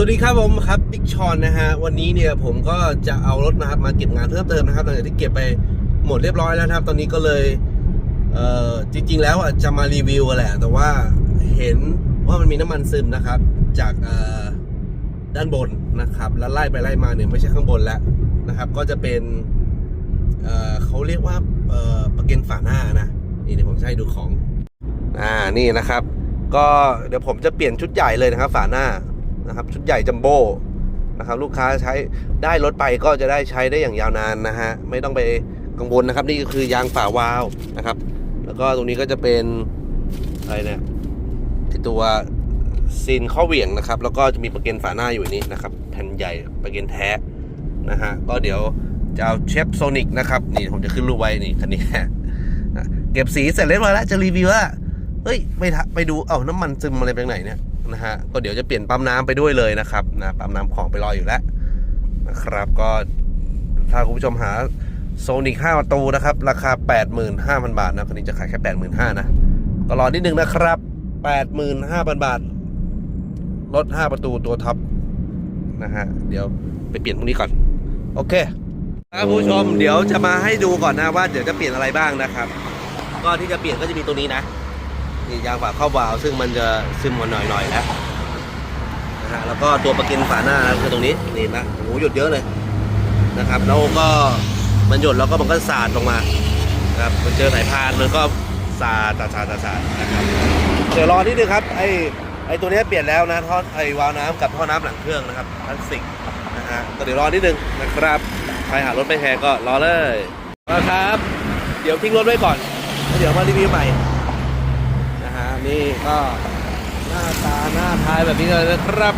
สวัสดีครับผมครับบิ๊กชอนนะฮะวันนี้เนี่ยผมก็จะเอารถนะครับมาเก็บงานเพิ่มเติมนะครับหลังจากที่เก็บไปหมดเรียบร้อยแล้วนะครับ ตอนนี้ก็เลยเอ่อจริง ๆ แล้วอะจะมารีวิวแหละ แต่ว่าเห็นว่ามันมีน้ำมันซึมนะครับ จากเอ่อด้านบนนะครับ แล้วไล่ไปไล่มาเนี่ยไม่ใช่ข้างบนแล้วนะครับ ก็จะเป็นเอ่อเขาเรียกว่าเอ่อประเกันฝาหน้านะนี่เดี๋ยวผมจะให้ดูของอ่านี่นะครับ ก็เดี๋ยวผมจะเปลี่ยนชุดใหญ่เลยนะครับ ฝาหน้า นะครับชุดใหญ่จัมโบ้นะครับลูกค้าใช้ได้รถไปก็จะได้ใช้ได้อย่างยาวนานนะฮะไม่ต้องไปกังวลนะครับ นี่ก็คือยางฝาวาล์วนะครับ แล้วก็ตรงนี้ก็จะเป็นอะไรเนี่ยตัวซีนข้อเหวี่ยงนะครับ แล้วก็จะมีประเกันฝาหน้าอยู่นี้นะครับแผ่นใหญ่ประเกันแท้นะฮะก็เดี๋ยวจะเอาเชฟโซนิกนะครับนี่ผมจะขึ้นรูปไว้นี่คันนี้เก็บสีเสร็จเรียบร้อยแล้วจะรีวิวว่าเฮ้ยไปไปดูเอ้าน้ำมันซึมอะไรไปไหนเนี่ย นะฮะก็เดี๋ยวจะเปลี่ยนปั๊มน้ำไปด้วยเลยนะครับนะปั๊มน้ำของไปรออยู่แล้วนะครับก็ถ้าคุณผู้ชมหาโซนิก5ประตูนะครับ ราคา 85,000 บาทนะคันนี้จะขายแค่ 85,000นะก็รอนิดนึงนะครับ 85,000 บาทรถ5ประตูตัวท็อปนะฮะเดี๋ยวไปเปลี่ยนพวกนี้ก่อน โอเคครับคุณผู้ชมเดี๋ยวจะมาให้ดูก่อนนะว่าเดี๋ยวจะเปลี่ยนอะไรบ้างนะครับ ก็ที่จะเปลี่ยนก็จะมีตัวนี้นะ นี่ยางฝาเข้าวาล์วซึ่งมันจะซึมมาหน่อยๆแล้วนะฮะแล้วก็ตัวประกันฝาหน้านะคือตรงนี้นี่นะโอ้โหหยดเยอะเลยนะครับแล้วก็มันหยดแล้วก็มันก็สาดลงมานะครับมันเจอสายพานมันก็สาดสาดสาดสาดสาดนะครับเดี๋ยวรอนิดนึงครับไอ้ไอ้ตัวนี้เปลี่ยนแล้วนะท่อไอ้วาล์วน้ำกับท่อน้ำหลังเครื่องนะครับพลาสติกนะฮะก็เดี๋ยวรอนิดนึงนะครับใครหารถไม่แพงก็รอเลยนะครับ เดี๋ยวทิ้งรถไว้ก่อน เดี๋ยวมารีวิวใหม่ ฮะนี่ก็หน้าตาหน้าทายแบบนี้เลยนะครับ